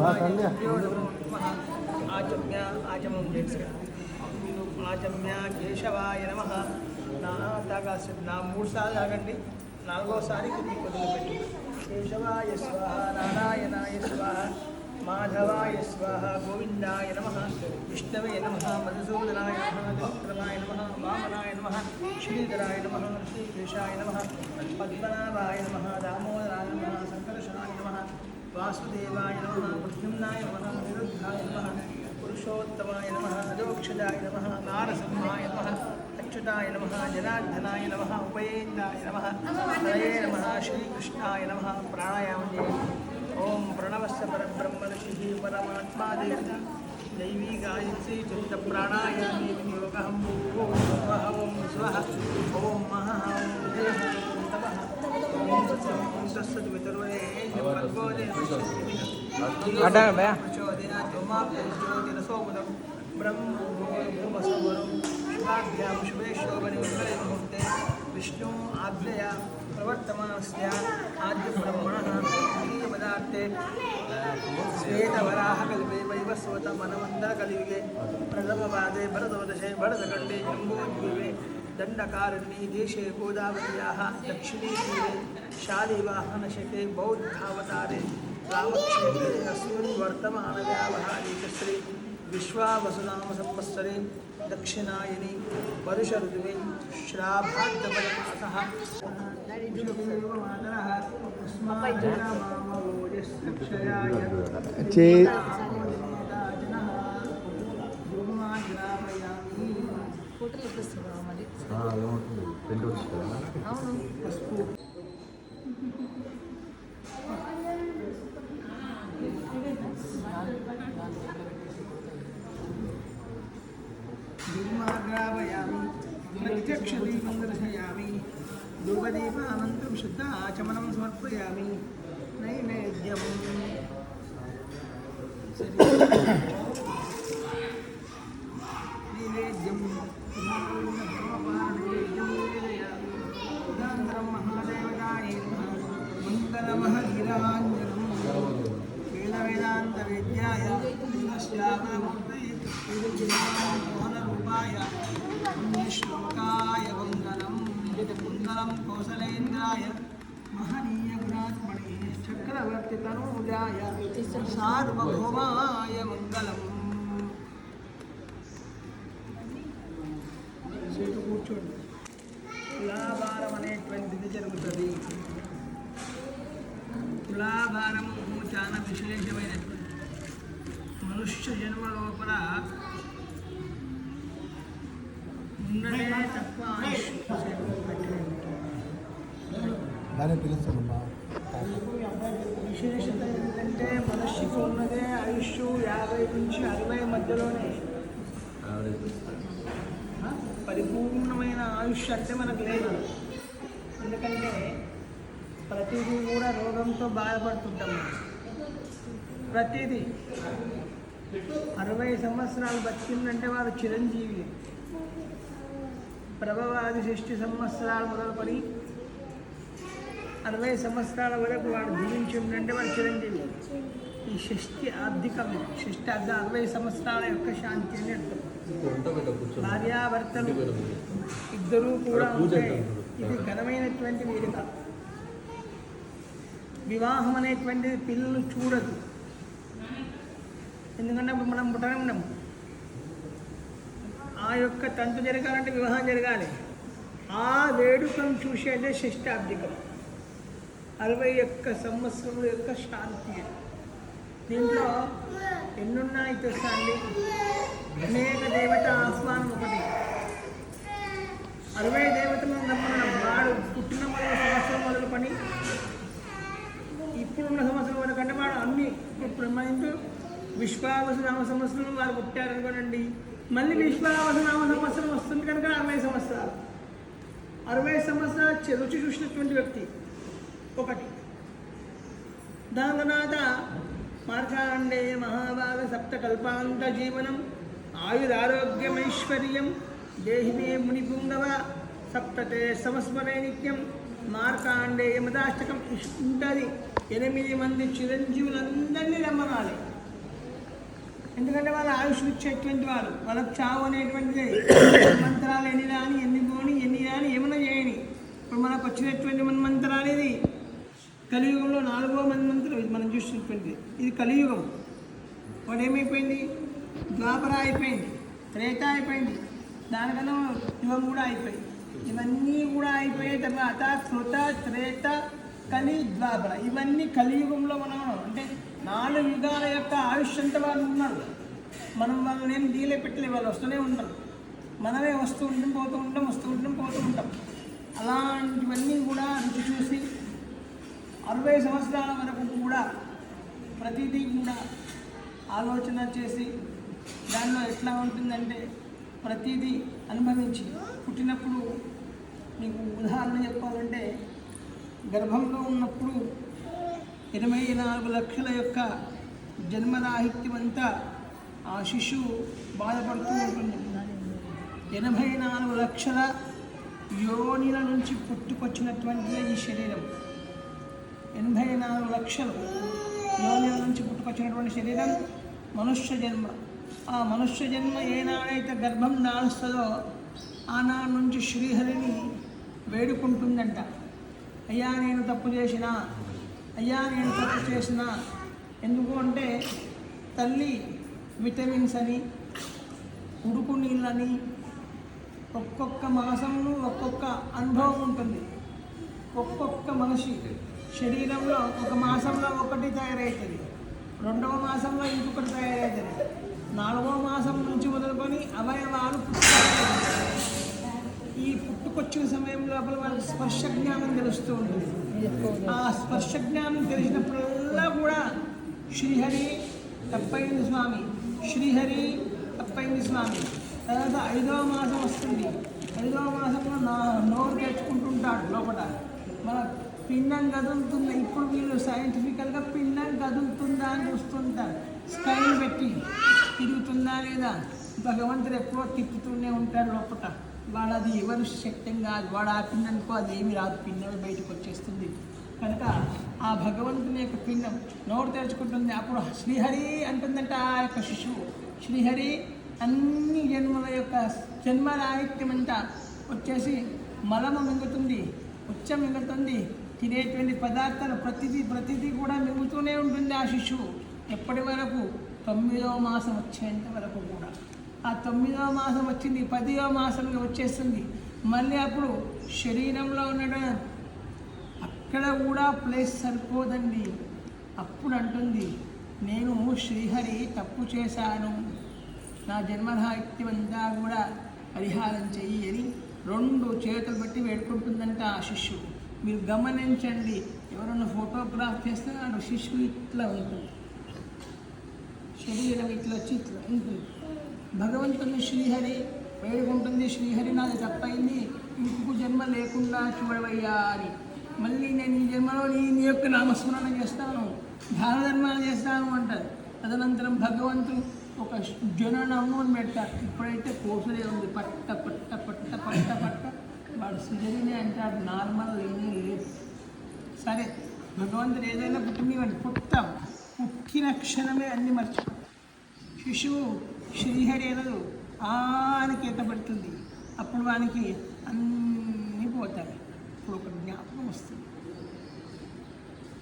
ఆచమ్య ఆచమం ఆచమ్య కేశవాయ నమ నాగా నా మూడు సార్లు ఆగండి నాలుగోసారి కొద్దిగా పెట్టి కేశవాయ స్వాహ నారాయణాయ స్వాహ మాధవాయ స్వాహ గోవిందాయ నమ విష్ణవే నమ మధుసూదనాయ నమ విక్రమాయ నమ వామనాయ నమ శ్రీధరాయ నమ శ్రీకేశాయ నమ పద్మనాభాయ నమ దామో వాసుదేవాయ నమ ప్రద్యుమ్నాయ నమ నిరుద్ధాయ నమ పురుషోత్తమాయ నమ అదోక్షదాయ నమ నారసింహాయ నమ అచ్యుతాయ నమ జనార్దనాయ నమ ఉపయేంద్రాయ నమ హరయే నమ శ్రీకృష్ణాయ నమ ప్రాణాయామం చేయండి ఓం ప్రణవస్య పరబ్రహ్మర్షి పరమాత్మా దేవత దైవీ గాయత్రి చిత్త ప్రాణాయామి వినియోగం ఓం స్వహ ఓం స్వహ ఓం మహ ఓం அட்டாங்க பையா विष्णु आद्यया प्रवर्तमानस्य आद्यब्रह्मणः पदार्थे श्वेतवराहकल्पे प्रथम प्रलभवादे भरदोदशे भरतखण्डे जम्बूद्वीपे दण्डकारण्ये देशे गोदावर्याः दक्षिणे तीरे शालिवाहनशके बौद्धावतारे रामक्षेत्रे अस्मिन् वर्तमानव्यावहारिकश्री विश्वावसुनाम संवत्सरे दक्षिणायनि परुषऋतुवे श्राभाद्यपदमासः मातरः మరి ఏమవుతుంది ప్రింట్ వచ్చిందా అవును దుర్మాగ్రావయామి ప్రత్యక్షదీపం దర్శయామి ధూపదీపానంతరం శుద్ధ ఆచమనం సమర్పయామి నైవేద్యం నైవేద్యం మోహనరూపాయ పుణ్యశ్లోకాయ మంగళం మంగళం కౌసలేంద్రాయ మహనీయ గుణాత్మణే చక్రవర్తి తనూజాయ సార్వభౌమాయ మంగళం కూర్చోండి. తులాభారం అనేటువంటిది జరుగుతుంది. తులాభారము చాలా విశేషమైనటువంటి మనుష్య జన్మ లోపల ఉన్నదే తప్ప విశేషత ఏంటంటే మనిషికి ఉన్నదే ఆయుష్ యాభై నుంచి అరవై మధ్యలోనే. పరిపూర్ణమైన ఆయుష్ అంటే మనకు లేదు. ఎందుకంటే ప్రతిదీ కూడా రోగంతో బాధపడుతుంటాం. ప్రతిదీ. అరవై సంవత్సరాలు బతికిందంటే వారు చిరంజీవి. ప్రభవాది షష్టి సంవత్సరాలు మొదలుకొని అరవై సంవత్సరాల వరకు వాడు జీవించిందంటే వాడు చిరంజీవి. ఈ షష్టి ఆర్థికం షష్టి అర్ధ అరవై సంవత్సరాల యొక్క శాంతి అని అర్థం. భార్యాభర్తలు ఇద్దరూ కూడా ఉంటే ఇది ఘనమైనటువంటి వేడుక. వివాహం అనేటువంటిది పిల్లలు చూడదు. ఎందుకంటే మనం పుట్టనే ఉన్నాం. ఆ యొక్క తంతు జరగాలంటే వివాహం జరగాలి. ఆ వేడుకను చూసేదే శిష్టాబ్దికం. అరవై ఒక్క సంవత్సరముల యొక్క శాంతి దీంట్లో ఎన్నున్నాయి తెలుసా అండి? అనేక దేవత ఆహ్వానం ఒకటి. అరవై దేవతలను నమ్మడం వాడు పుట్టిన మొదల సంవత్సరం మొదలు పని ఇప్పుడున్న సంవత్సరం వరకు అంటే వాడు అన్ని ఇప్పుడు మన ఇంట్లో విశ్వావసు నామ సంవత్సరం వారు పుట్టారనుకోనండి. మళ్ళీ విశ్వావసు నామ సంవత్సరం వస్తుంది కనుక అరవై సంవత్సరాలు. అరవై సంవత్సరాల రుచి చూసినటువంటి వ్యక్తి ఒకటి. దాని తర్వాత మార్కాండే మహాభాగ సప్తకల్పాంత జీవనం ఆయురారోగ్యమైశ్వర్యం దేహిమే మునిపుంగవ సప్తతే సంస్మరే నిత్యం మార్కాండే మదాష్టకం ఉంటుంది ఎనిమిది మంది చిరంజీవులందరినీ రమ్మనాలి. ఎందుకంటే వాళ్ళు ఆయుష్ ఇచ్చేటువంటి వారు. వాళ్ళకి చావు అనేటువంటిది. మంత్రాలు ఎన్ని రాని ఎన్ని పోని ఎన్ని రాని ఏమైనా చేయని. ఇప్పుడు మనకు వచ్చినటువంటి మన మంత్రాలు ఇది. కలియుగంలో నాలుగో మంది మంత్రం ఇది మనం చూసినటువంటిది. ఇది కలియుగం. వాడు ఏమైపోయింది? ద్వాపర అయిపోయింది. త్రేత అయిపోయింది. దానికన్నా యుగం కూడా అయిపోయింది. ఇవన్నీ కూడా అయిపోయిన తర్వాత కృత త్రేత కలి ద్వాపర. ఇవన్నీ కలియుగంలో మనం అంటే నాలుగు యుగాల యొక్క ఆయుష్ అంతా వాళ్ళు ఉన్నారు మనం వాళ్ళని ఏం డీలే పెట్టలే వాళ్ళు వస్తూనే ఉంటారు మనమే వస్తూ ఉంటాం పోతూ ఉంటాం వస్తూ ఉంటాం పోతూ ఉంటాం అలాంటివన్నీ కూడా రుచి చూసి అరవై సంవత్సరాల వరకు కూడా ప్రతిదీ కూడా ఆలోచన చేసి దానిలో ఎట్లా ఉంటుందంటే ప్రతిదీ అనుభవించి పుట్టినప్పుడు మీకు ఉదాహరణ చెప్పాలంటే గర్భంలో ఉన్నప్పుడు ఇరవై నాలుగు లక్షల యొక్క జన్మరాహిత్యం అంతా ఆ శిశువు బాధపడుతూ ఉంటుంది. ఎనభై నాలుగు లక్షల యోనిల నుంచి పుట్టుకొచ్చినటువంటిదే ఈ శరీరం. ఎనభై నాలుగు లక్షలు యోనిల నుంచి పుట్టుకొచ్చినటువంటి శరీరం మనుష్య జన్మ. ఆ మనుష్య జన్మ ఏనాడైతే గర్భం దాల్స్తుందో ఆనాడు నుంచి శ్రీహరిని వేడుకుంటుందంట. అయ్యా నేను తప్పు చేసినా అయ్యా నేను తప్పు చేసిన. ఎందుకు అంటే తల్లి విటమిన్స్ అని ఉడుకు నీళ్ళని ఒక్కొక్క మాసంలో ఒక్కొక్క అనుభవం ఉంటుంది. ఒక్కొక్క మనిషి శరీరంలో ఒక మాసంలో ఒకటి తయారవుతుంది రెండవ మాసంలో ఇంకొకటి తయారవుతుంది నాలుగవ మాసం నుంచి మొదలుకొని అవయవాలు పుట్టుకొస్తాయి. ఈ పుట్టుకొచ్చిన సమయం లోపల వాళ్ళకి స్పర్శ జ్ఞానం తెలుస్తూ ఉంటుంది. ఆ స్పర్శ జ్ఞానం తెలిసినప్పుడల్లా కూడా శ్రీహరి తప్పైంది స్వామి. శ్రీహరి తప్పైంది స్వామి. తర్వాత ఐదవ మాసం వస్తుంది. ఐదవ మాసంలో నా నోరు తెచ్చుకుంటుంటాడు లోపల. మన పిండం కదులుతుంది. ఇప్పుడు వీళ్ళు సైంటిఫికల్గా పిండం కదులుతుందా అని చూస్తుంటారు. స్కైన్ పెట్టి తిరుగుతుందా లేదా? భగవంతుడు ఎప్పుడో తిప్పుతూనే ఉంటాడు లోపల. వాడు అది ఎవరు శక్తం కాదు వాడు ఆ అది ఏమి రాదు పిండం బయటకు వచ్చేస్తుంది. కనుక ఆ భగవంతుని యొక్క పిండం నోరు తెరుచుకుంటుంది. అప్పుడు శ్రీహరి అంటుందంట ఆ యొక్క శిశువు శ్రీహరి అన్ని జన్మల యొక్క జన్మరాహిత్యం అంతా వచ్చేసి మలము మింగుతుంది ఉచ్చ మింగుతుంది తినేటువంటి పదార్థాలు ప్రతిదీ ప్రతిదీ కూడా మింగుతూనే ఉంటుంది ఆ శిశువు. ఎప్పటి వరకు? తొమ్మిదవ మాసం వచ్చేంత వరకు కూడా. ఆ తొమ్మిదవ మాసం వచ్చింది పదివ మాసంలో వచ్చేస్తుంది. మళ్ళీ అప్పుడు శరీరంలో ఉన్న అక్కడ కూడా ప్లేస్ సరిపోదండి. అప్పుడు అంటుంది నేను శ్రీహరి తప్పు చేశాను. నా జన్మరాహిత్యం అంతా కూడా పరిహారం చెయ్యి అని రెండు చేతులు పెట్టి వేడుకుంటుందంట ఆ శిష్యుడు. మీరు గమనించండి ఎవరన్నా ఫోటోగ్రాఫ్ చేస్తే ఆ శిష్యుడు ఇట్లా ఉంటుంది. శరీరం ఇట్లా వచ్చి ఇట్లా ఉంటుంది. భగవంతుని శ్రీహరి వేడుకుంటుంది శ్రీహరి నాది తప్పైంది. ఇంకొక జన్మ లేకుండా చూడవయ్యా అని మళ్ళీ నేను ఈ జన్మలో నీ నీ యొక్క నామస్మరణ చేస్తాను. దాన ధర్మాలు చేస్తాను అంటారు తదనంతరం భగవంతుడు ఒక జననము అని పెడతారు ఇప్పుడైతే కోసలే ఉంది. పట్ట పట్ట పట్ట పట్ట పట్ట వాడు సుజరిని అంటాడు నార్మల్ ఏమీ లేదు. సరే భగవంతుడు ఏదైనా పుట్టినివ్వండి పుట్టాం. పుట్టిన క్షణమే అన్ని మర్చిపో. శిశువు శ్రీహరి అనదు ఎత్తబడుతుంది. అప్పుడు వానికి అన్నీ పోతాయి. ఇప్పుడు ఒక జ్ఞాపకం వస్తుంది.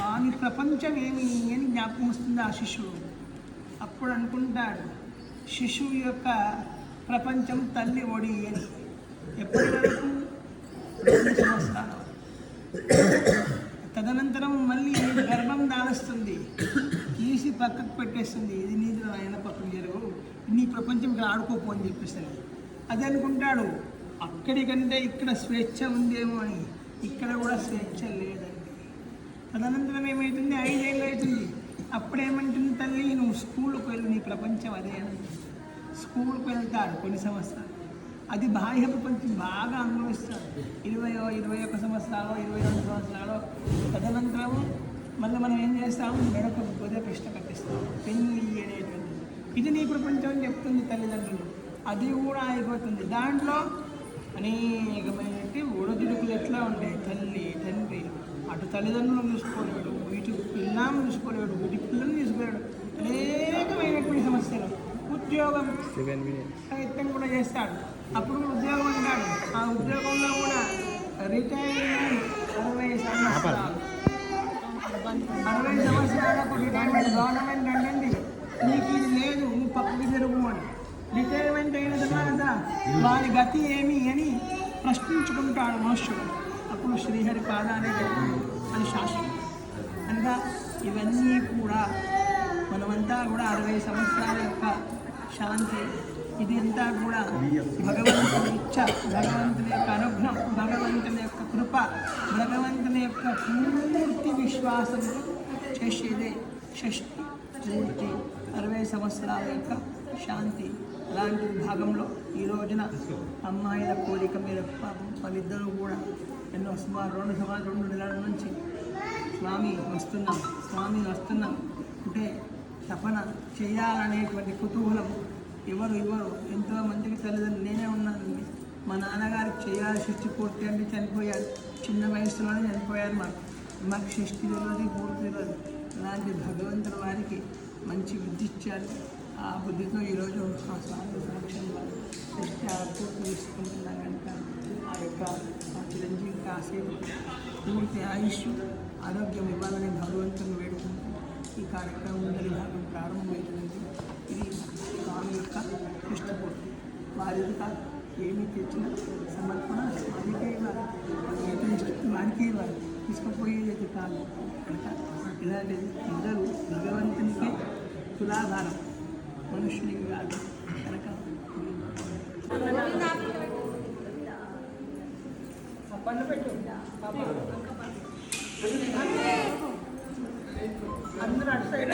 వాని ప్రపంచం ఏమి అని జ్ఞాపకం వస్తుంది ఆ శిశువు. అప్పుడు అనుకుంటాడు శిశువు యొక్క ప్రపంచం తల్లి ఒడి అని. ఎప్పటి వరకు రెండు సంవత్సరాలు తదనంతరం మళ్ళీ గర్భం దానిస్తుంది. తీసి పక్కకు పెట్టేస్తుంది. ఇది నీది ఆయన పక్కన జరుగు. నీ ప్రపంచం ఇక్కడ ఆడుకోపో అని చెప్పేస్తుంది అది అనుకుంటాడు. అక్కడికంటే ఇక్కడ స్వేచ్ఛ ఉందేమో అని. ఇక్కడ కూడా స్వేచ్ఛ లేదండి. తదనంతరం ఏమవుతుంది ఐదేళ్ళు అవుతుంది. అప్పుడేమంటుంది తల్లి? నువ్వు స్కూల్కి వెళ్ళి. నీ ప్రపంచం అదే అని. స్కూల్కి వెళ్తాడు కొన్ని సంవత్సరాలు. అది బాహ్య ప్రపంచం బాగా అనుభవిస్తాడు ఇరవయో ఇరవై ఒక సంవత్సరాలు ఇరవై రెండు సంవత్సరాలు తదనంతరం మళ్ళీ మనం ఏం చేస్తాము? మెడకు గొర్రె కృష్ణ కట్టిస్తాం పెళ్ళి అనేది ఇది నీ ప్రపంచం అని చెప్తుంది తల్లిదండ్రులు. అది కూడా అయిపోతుంది. దాంట్లో అనేకమైనటువంటి ఒడదుడుకులు ఎట్లా ఉంటాయి? తల్లి తండ్రి అటు తల్లిదండ్రులను చూసుకోలేడు ఇటు పిల్లాలను చూసుకోలేడు ఇటు పిల్లల్ని చూసుకోలేడు అనేకమైనటువంటి సమస్యలు. ఉద్యోగం ప్రయత్నం కూడా చేస్తాడు. అప్పుడు ఉద్యోగం అంటాడు. ఆ ఉద్యోగంలో కూడా రిటైర్మెంట్ అరవై సంవత్సరాలు. అరవై సంవత్సరాలకు రిటైర్మెంట్. గవర్నమెంట్ అంటుంది. నీకు ఇది లేదు నువ్వు పక్కకి జరుగు అని. రిటైర్మెంట్ అయిన తర్వాత వారి గతి ఏమి అని ప్రశ్నించుకుంటాడు మనుష్యుడు. అప్పుడు శ్రీహరి పాదాలే అని శాస్త్రం. అనగా ఇవన్నీ కూడా మనమంతా కూడా అరవై సంవత్సరాల యొక్క శాంతి. ఇది అంతా కూడా భగవంతుని ఇచ్చ భగవంతుని యొక్క అనుగ్రహం భగవంతుని యొక్క కృప భగవంతుని యొక్క పూర్తి విశ్వాసంతో చేసేదే షష్ఠి పూర్తి అరవై సంవత్సరాల యొక్క శాంతి అలాంటి భాగంలో ఈ రోజున అమ్మాయిల కోరిక మీద పాపం వాళ్ళిద్దరూ కూడా ఎన్నో సుమారు రెండు సుమారు రెండు నెలల నుంచి స్వామి వస్తున్నాం స్వామి వస్తున్నాం అంటే తపన చేయాలనేటువంటి కుతూహలం ఎవరు ఎవరు ఎంతో మందికి తల్లిదండ్రులు నేనే ఉన్నాను. మా నాన్నగారికి చేయాలి షష్టి పూర్తి అంటే చనిపోయారు. చిన్న వయసులోనే చనిపోయారు మాకు. మాకు షష్టి తెలియదు పూర్తి తెలియదు. అలాంటి భగవంతుడు వారికి మంచి బుద్ధి ఇచ్చారు ఆ బుద్ధితో ఈరోజు ఆ స్వామి సాక్ష్యం ఆ పూర్తి కనుక ఆ యొక్క చిరంజీవి కాసేపు పూర్తి ఆయుష్ ఆరోగ్యం ఇవ్వాలని భగవంతుని వేడుకుంటూ ఈ కార్యక్రమం మొదటి భాగం ప్రారంభమవుతుంది ఇది స్వామి యొక్క ఇష్టపూర్తి వారి యొక్క ఏమి తెచ్చిన సమర్పణ స్వామికే ఇవ్వాలి. ఇష్టం వారికే ఇవ్వాలి. తీసుకుపోయేది కాదు. కనుక ఇలాంటిది ఇద్దరు భగవంతునికి తులాధారం మనుషునికి కాదు కనుక పెట్టు అందరూ అటు సైడ్.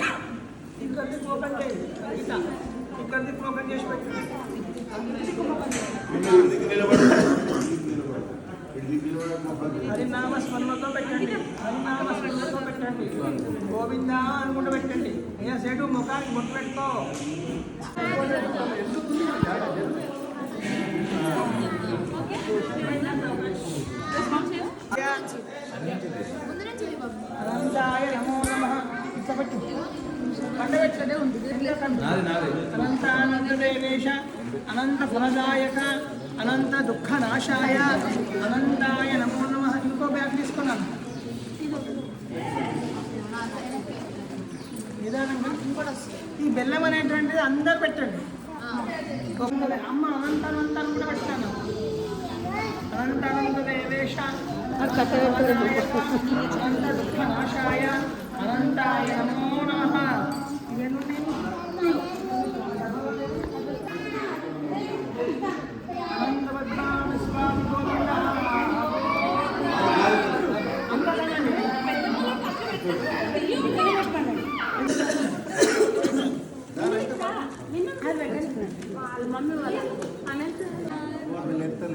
ఇక్కడిది ఓపెన్ చేయి. ఇక్కడిది చేసి పెట్టి. గోవింద అనుకుంటూ పెట్టండి. అయ్యా సేటు ముఖానికి బొట్టు పెట్టుకో. అనంతాయ నమో నమ ఇట్లా ఉంది అనంత ఫలదాయక అనంత దుఃఖ నాశాయ అనంతాయ నమో నమ ఇంకో బ్యాగ్ తీసుకున్నాను నిదానంగా ఈ బెల్లం అనేటువంటిది అందరు పెట్టండి ఒక్కరే. అమ్మ అనంత అనంతాన్ని కూడా పెట్టాను అనంత అనంత దేవేశ అనంత దుఃఖ నాశాయ అనంతాయ నమో అనంతరం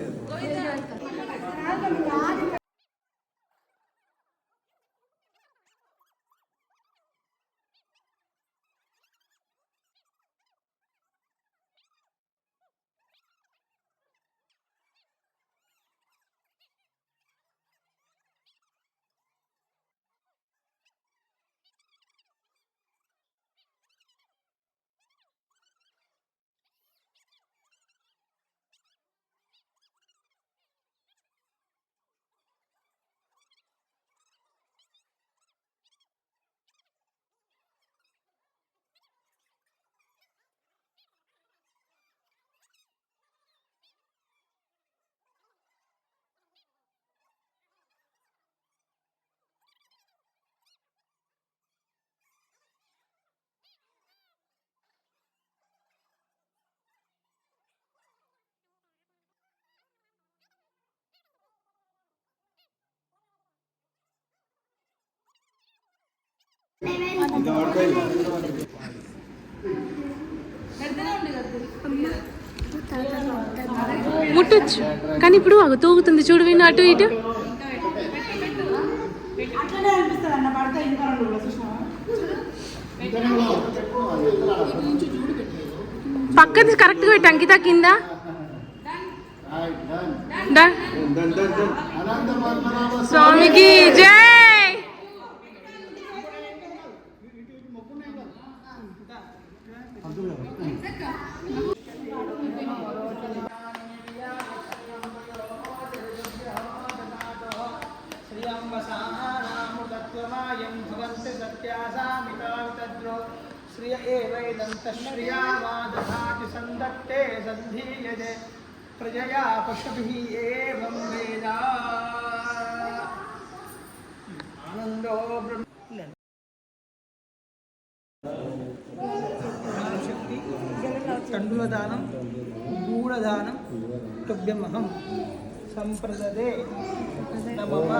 ముట్టొచ్చు. కానీ ఇప్పుడు అగ తూగుతుంది. చూడు విను అటు ఇటు. పక్కది కరెక్ట్గా పెట్టి అంకిత కింద. డన్ స్వామికి జై! एवैदन्तश्रियामादधाति सन्दत्ते सन्धीयते प्रजया पशुभिः एवं वेदा आनन्दो ब्रह्म శక్తి తండ్రుల దానం గూఢదానం తుభ్యమహం సంప్రదదే నమమ